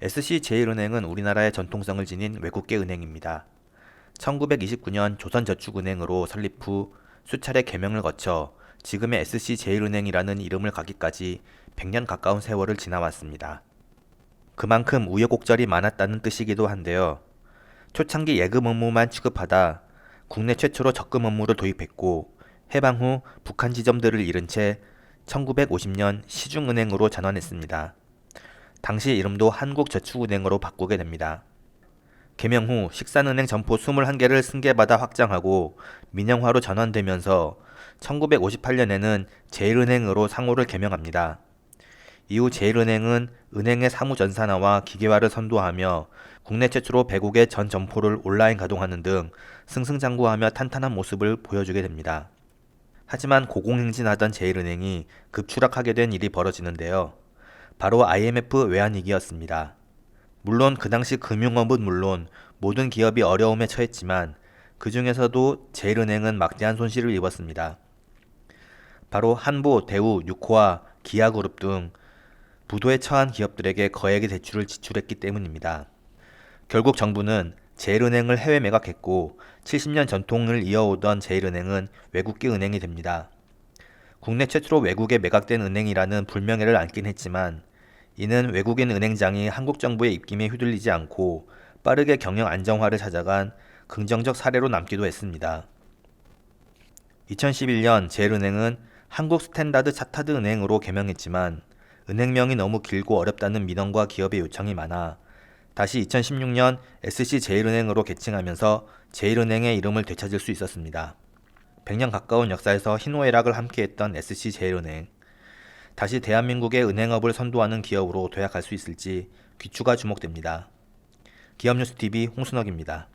SC제일은행은 우리나라의 전통성을 지닌 외국계 은행입니다. 1929년 조선저축은행으로 설립 후 수차례 개명을 거쳐 지금의 SC제일은행이라는 이름을 갖기까지 100년 가까운 세월을 지나왔습니다. 그만큼 우여곡절이 많았다는 뜻이기도 한데요. 초창기 예금 업무만 취급하다 국내 최초로 적금 업무를 도입했고 해방 후 북한 지점들을 잃은 채 1950년 시중은행으로 전환했습니다. 당시 이름도 한국저축은행으로 바꾸게 됩니다. 개명 후 식산은행 점포 21개를 승계받아 확장하고 민영화로 전환되면서 1958년에는 제일은행으로 상호를 개명합니다. 이후 제일은행은 은행의 사무 전산화와 기계화를 선도하며 국내 최초로 배국의 전 점포를 온라인 가동하는 등 승승장구하며 탄탄한 모습을 보여주게 됩니다. 하지만 고공행진하던 제일은행이 급추락하게 된 일이 벌어지는데요. 바로 IMF 외환위기였습니다. 물론 그 당시 금융업은 물론 모든 기업이 어려움에 처했지만 그 중에서도 제일은행은 막대한 손실을 입었습니다. 바로 한보, 대우, 유코아, 기아그룹 등 부도에 처한 기업들에게 거액의 대출을 지출했기 때문입니다. 결국 정부는 제일은행을 해외 매각했고 70년 전통을 이어오던 제일은행은 외국계 은행이 됩니다. 국내 최초로 외국에 매각된 은행이라는 불명예를 안긴 했지만 이는 외국인 은행장이 한국 정부의 입김에 휘둘리지 않고 빠르게 경영 안정화를 찾아간 긍정적 사례로 남기도 했습니다. 2011년 제일은행은 한국 스탠다드 차타드 은행으로 개명했지만 은행명이 너무 길고 어렵다는 민원과 기업의 요청이 많아 다시 2016년 SC 제일은행으로 개칭하면서 제일은행의 이름을 되찾을 수 있었습니다. 100년 가까운 역사에서 희노애락을 함께했던 SC 제일은행. 다시 대한민국의 은행업을 선도하는 기업으로 도약할 수 있을지 귀추가 주목됩니다. 기업뉴스TV 홍순혁입니다.